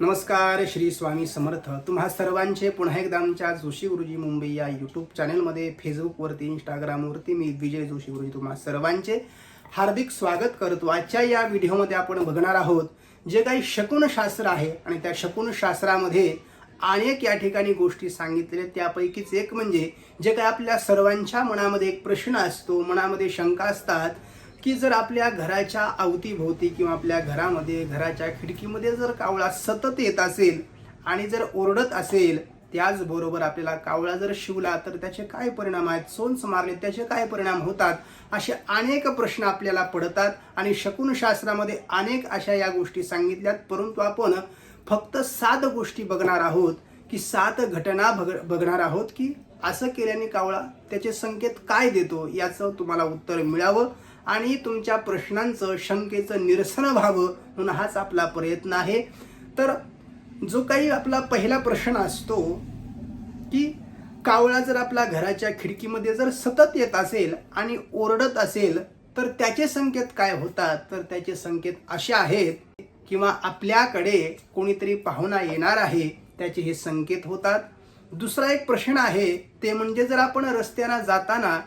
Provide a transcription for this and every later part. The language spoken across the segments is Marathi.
नमस्कार श्री स्वामी समर्थ तुम्हा सर्वांचे पुन्हा एकदा आमच्या जोशी गुरुजी मुंबई या यूट्यूब चॅनलमध्ये फेसबुकवरती इंस्टाग्रामवरती मी विजय जोशी गुरुजी तुम्हा सर्वांचे हार्दिक स्वागत करतो आजच्या या व्हिडिओमध्ये आपण बघणार आहोत जे काही शकुनशास्त्र आहे आणि त्या शकुनशास्त्रामध्ये अनेक या ठिकाणी गोष्टी सांगितलेल्या आहेत. त्यापैकीच एक म्हणजे जे काही आपल्या सर्वांच्या मनामध्ये एक प्रश्न असतो मनामध्ये शंका असतात की जर आपल्या घराच्या अवतीभोवती किंवा आपल्या घरामध्ये घराच्या खिडकीमध्ये जर कावळा सतत येत असेल आणि जर ओरडत असेल त्याचबरोबर आपल्याला कावळा जर शिवला तर त्याचे काय परिणाम आहेत? सोन्स मारले त्याचे काय परिणाम होतात? असे अनेक प्रश्न आपल्याला पडतात आणि शकुन शास्त्रामध्ये अनेक अशा या गोष्टी सांगितल्यात. परंतु आपण फक्त सात गोष्टी बघणार आहोत की सात घटना बघ- बघणार आहोत की असं केल्याने कावळा त्याचे संकेत काय देतो? याचं तुम्हाला उत्तर मिळावं. आणि तुमच्या प्रश्नांचं शंकेचं निरसन व्हावं म्हणून हाच आपला प्रयत्न आहे. तर जो काही आपला पहिला प्रश्न असतो की कावळा जर आपला घराच्या खिडकीमध्ये जर सतत येत असेल आणि ओरडत असेल तर त्याचे संकेत काय होतात? तर त्याचे संकेत असे आहेत किंवा आपल्याकडे कोणीतरी पाहुणा येणार आहे त्याचे हे संकेत होतात. दुसरा एक प्रश्न आहे ते म्हणजे जर आपण रस्त्यानं जाताना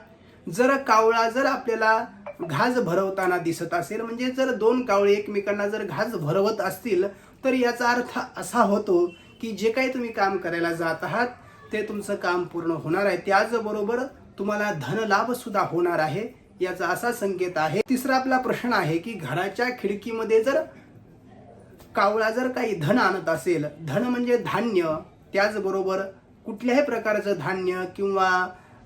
जर कावळा जर आपल्याला घास भरवताना दिसत असेल म्हणजे जर दोन कावळे एकमेकांना जर घास भरवत असतील तर याचा अर्थ असा होतो की जे काही तुम्ही काम करायला जात आहात ते तुमचं काम पूर्ण होणार आहे. त्याचबरोबर तुम्हाला धनलाभ सुद्धा होणार आहे. याचा असा संकेत आहे. तिसरा आपला प्रश्न आहे की घराच्या खिडकीमध्ये जर कावळा जर काही धन आणत असेल धन म्हणजे धान्य त्याचबरोबर कुठल्याही प्रकारचं धान्य किंवा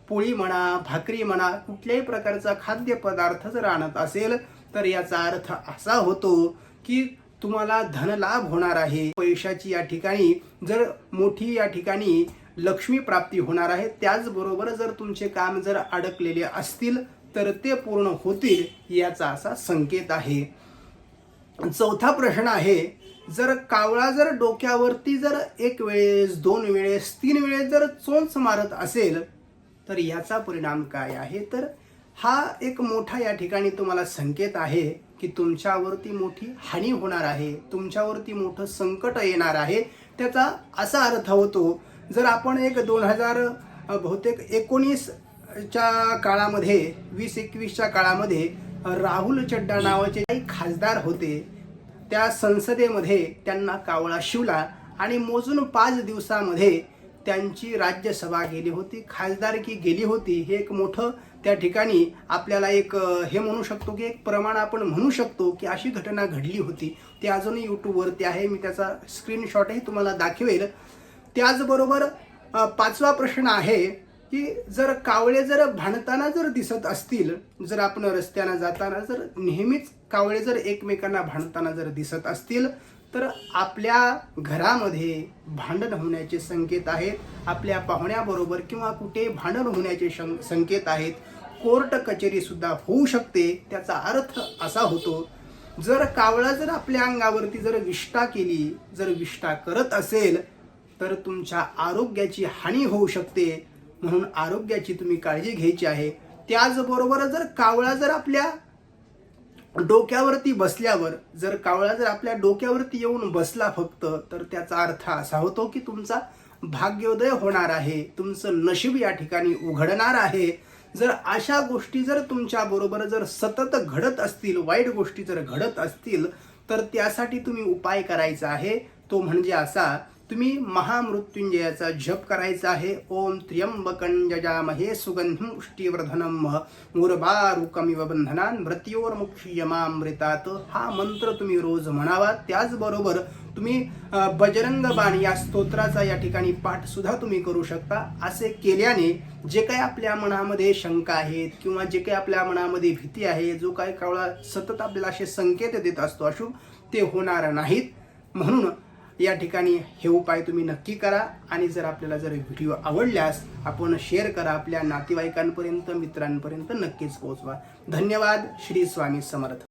पोळी म्हणा भाकरी म्हणा कुठल्याही प्रकारचा खाद्यपदार्थ जर आणत असेल तर याचा अर्थ असा होतो की तुम्हाला धनलाभ होणार आहे. पैशाची या ठिकाणी जर मोठी या ठिकाणी लक्ष्मी प्राप्ती होणार आहे त्याचबरोबर जर तुमचे काम जर अडकलेले असतील तर ते पूर्ण होतील याचा असा संकेत आहे. चौथा प्रश्न आहे जर कावळा जर डोक्यावरती जर एक वेळेस दोन वेळेस तीन वेळेस जर चोच मारत असेल तर याचा परिणाम काय आहे? तर हा एक मोठा या ठिकाणी तुम्हाला संकेत आहे की तुमच्यावरती मोठी हानी होणार आहे तुमच्यावरती मोठं संकट येणार आहे. त्याचा असा अर्थ होतो जर आपण एक दोन हजार बहुतेक एकोणीसच्या काळामध्ये वीस एकवीसच्या काळामध्ये राहुल चड्डा नावाचे काही खासदार होते त्या संसदेमध्ये त्यांना कावळा शिवला आणि मोजून पाच दिवसामध्ये त्यांची राज्यसभा गेली होती खासदारकी गेली होती हे एक मोठं त्या ठिकाणी आपल्याला एक हे म्हणू शकतो की एक प्रमाण आपण म्हणू शकतो की अशी घटना घडली होती. ती अजूनही यूट्यूबवरती आहे मी त्याचा स्क्रीनशॉटही तुम्हाला दाखवेल. त्याचबरोबर पाचवा प्रश्न आहे की जर कावळे जर भांडताना जर दिसत असतील जर आपण रस्त्यानं जाताना जर नेहमीच कावळे जर एकमेकांना भांडताना जर दिसत असतील तर आपल्या घरामध्ये भांडण होण्याचे संकेत आहेत आपल्या पाहुण्याबरोबर किंवा कुठे भांडण होण्याचे शं- संकेत आहेत कोर्ट कचेरी सुद्धा होऊ शकते त्याचा अर्थ असा होतो जर कावळा जर आपल्या अंगावरती जर विष्ठा केली जर विष्ठा करत असेल तर तुमच्या आरोग्याची हानी होऊ शकते. म्हणून आरोग्याची तुम्ही काळजी घ्यायची आहे. त्याचबरोबर जर कावळा जर आपल्या डोक्यावरती बसल्यावर जर कावळा जर आपल्या डोक्यावरती येऊन बसला फक्त तर त्याचा अर्थ असा होतो की तुमचा भाग्योदय होणार आहे तुमचं नशीब या ठिकाणी उघडणार आहे. जर अशा गोष्टी जर तुमच्या बरोबर जर सतत घडत असतील वाईट गोष्टी जर घडत असतील तर त्यासाठी तुम्ही उपाय करायचा आहे. तो म्हणजे असा तुम्ही महामृत्युंजयाचा जप करायचा आहे. ओम त्र्यंबकंजजामहे सुगंधिम पुष्टीवर्धनम मुरबारुकमिव बंधनान मृत्योर्मुक्षीयमामृतात हा मंत्र तुम्ही रोज म्हणावा. त्याचबरोबर तुम्ही बजरंग बाण या स्तोत्राचा या ठिकाणी पाठ सुद्धा तुम्ही करू शकता. असे केल्याने जे काही आपल्या मनामध्ये शंका आहेत किंवा जे काही आपल्या मनामध्ये भीती आहे जो काही कावळा सतत आपल्याला असे संकेत देत असतो अशुभ ते होणार नाहीत. म्हणून या ठिकाणी हे उपाय तुम्ही नक्की करा. आणि जर आपल्याला जर व्हिडिओ आवडल्यास आपण शेअर करा आपल्या नातेवाईकांपर्यंत मित्रांपर्यंत नक्कीच पोहोचवा. धन्यवाद. श्री स्वामी समर्थ.